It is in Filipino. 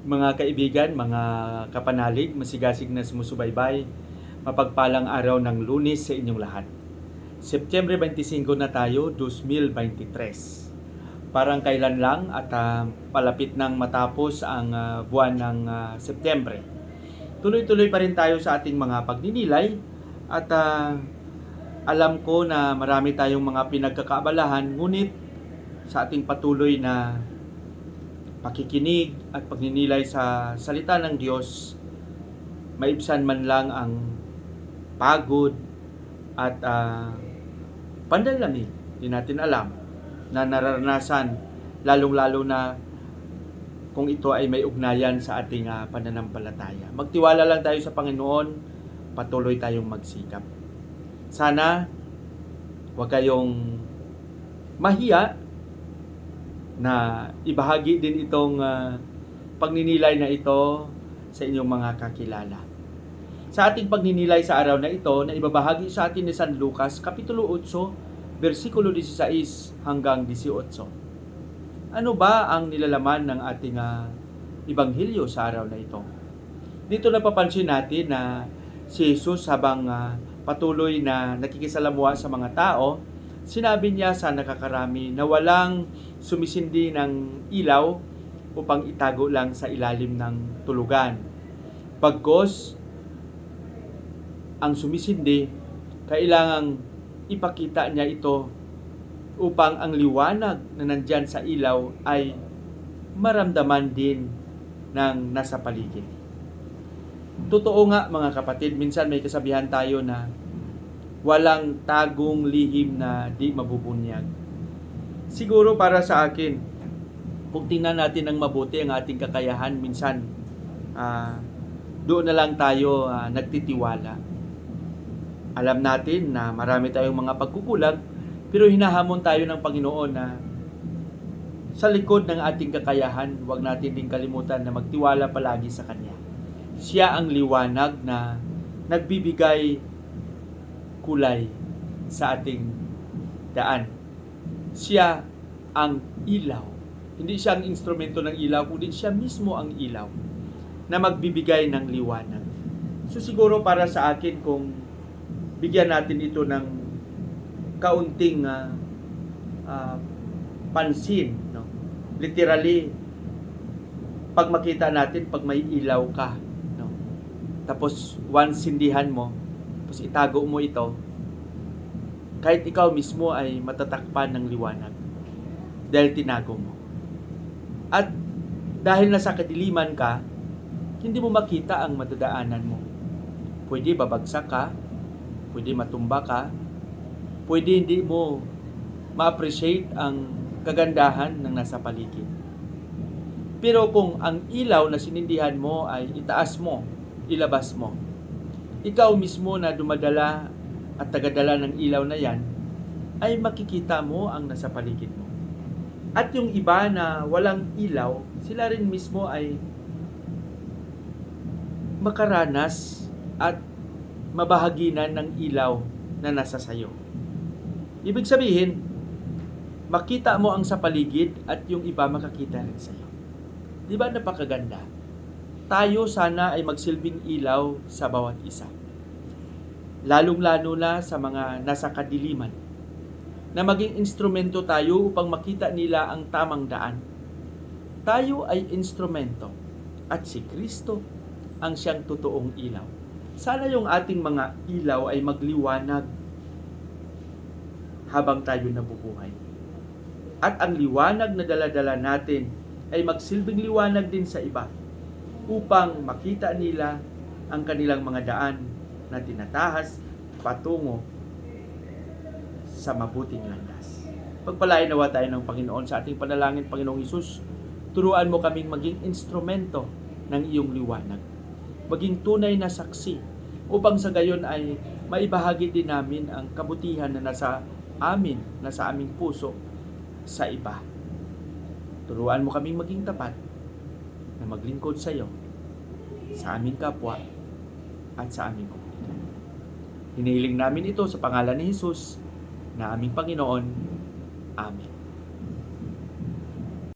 Mga kaibigan, mga kapanalig, masigasig na sumusubaybay, mapagpalang araw ng lunes sa inyong lahat. September 25 na tayo, 2023. Parang kailan lang at ah, palapit nang matapos ang ah, buwan ng ah, September. Tuloy-tuloy pa rin tayo sa ating mga pagninilay at ah, alam ko na marami tayong mga pinagkakaabalahan ngunit sa ating patuloy na pakikinig at pagninilay sa salita ng Diyos, maibsan man lang ang pagod at uh, pandalamig. Hindi natin alam na nararanasan, lalong-lalo na kung ito ay may ugnayan sa ating ah, pananampalataya. Magtiwala lang tayo sa Panginoon, patuloy tayong magsikap. Sana huwag kayong mahiya na ibahagi din itong ah, pagninilay na ito sa inyong mga kakilala. Sa ating pagninilay sa araw na ito na ibabahagi sa atin ni San Lucas, Kapitulo 8, versikulo 16 hanggang 18. Ano ba ang nilalaman ng ating ah, ibanghilyo sa araw na ito? Dito napapansin natin na si Jesus habang ah, patuloy na nakikisalamuha sa mga tao, sinabi niya sa nakakarami na walang sumisindi ng ilaw upang itago lang sa ilalim ng tulugan. Pagkos, ang sumisindi, kailangang ipakita niya ito upang ang liwanag na nandyan sa ilaw ay maramdaman din ng nasa paligid. Totoo nga mga kapatid, minsan may kasabihan tayo na walang tagong lihim na di mabubunyag. Siguro para sa akin, kung tingnan natin ng mabuti ang ating kakayahan, minsan ah, doon na lang tayo ah, nagtitiwala. Alam natin na marami tayong mga pagkukulang, pero hinahamon tayo ng Panginoon na sa likod ng ating kakayahan, huwag natin din kalimutan na magtiwala palagi sa Kanya. Siya ang liwanag na nagbibigay kulay sa ating daan. Siya ang ilaw. Hindi siya ang instrumento ng ilaw, kundi siya mismo ang ilaw na magbibigay ng liwanag. So siguro para sa akin kung bigyan natin ito ng kaunting ah, ah, pansin, no? Literally, pag makita natin pag may ilaw ka, no? Tapos once sindihan mo, tapos itago mo ito, kahit ikaw mismo ay matatakpan ng liwanag dahil tinago mo. At dahil nasa kadiliman ka, hindi mo makita ang madadaanan mo. Pwede babagsak ka, pwede matumba ka, pwede hindi mo ma-appreciate ang kagandahan ng nasa paligid. Pero kung ang ilaw na sinindihan mo ay itaas mo, ilabas mo, ikaw mismo na dumadala at tagadala ng ilaw na yan, ay makikita mo ang nasa paligid mo. At yung iba na walang ilaw, sila rin mismo ay makaranas at mabahaginan ng ilaw na nasa sayo. Ibig sabihin, makita mo ang sa paligid at yung iba makakita rin sa'yo. Di ba napakaganda? Tayo sana ay magsilbing ilaw sa bawat isa. Lalong-lalo na sa mga nasa kadiliman. Na maging instrumento tayo upang makita nila ang tamang daan. Tayo ay instrumento at si Kristo ang siyang totoong ilaw. Sana yung ating mga ilaw ay magliwanag habang tayo nabubuhay. At ang liwanag na daladala natin ay magsilbing liwanag din sa iba upang makita nila ang kanilang mga daan na tinatahas patungo sa mabuting landas. Pagpalain nawa tayo ng Panginoon sa ating panalangin, Panginoong Isus. Turuan mo kaming maging instrumento ng iyong liwanag. Maging tunay na saksi upang sa gayon ay maibahagi din namin ang kabutihan na nasa amin, nasa aming puso sa iba. Turuan mo kaming maging tapat na maglingkod sa iyo, sa aming kapwa, at sa aming komunidad. Hinihiling namin ito sa pangalan ni Jesus na aming Panginoon. Amen.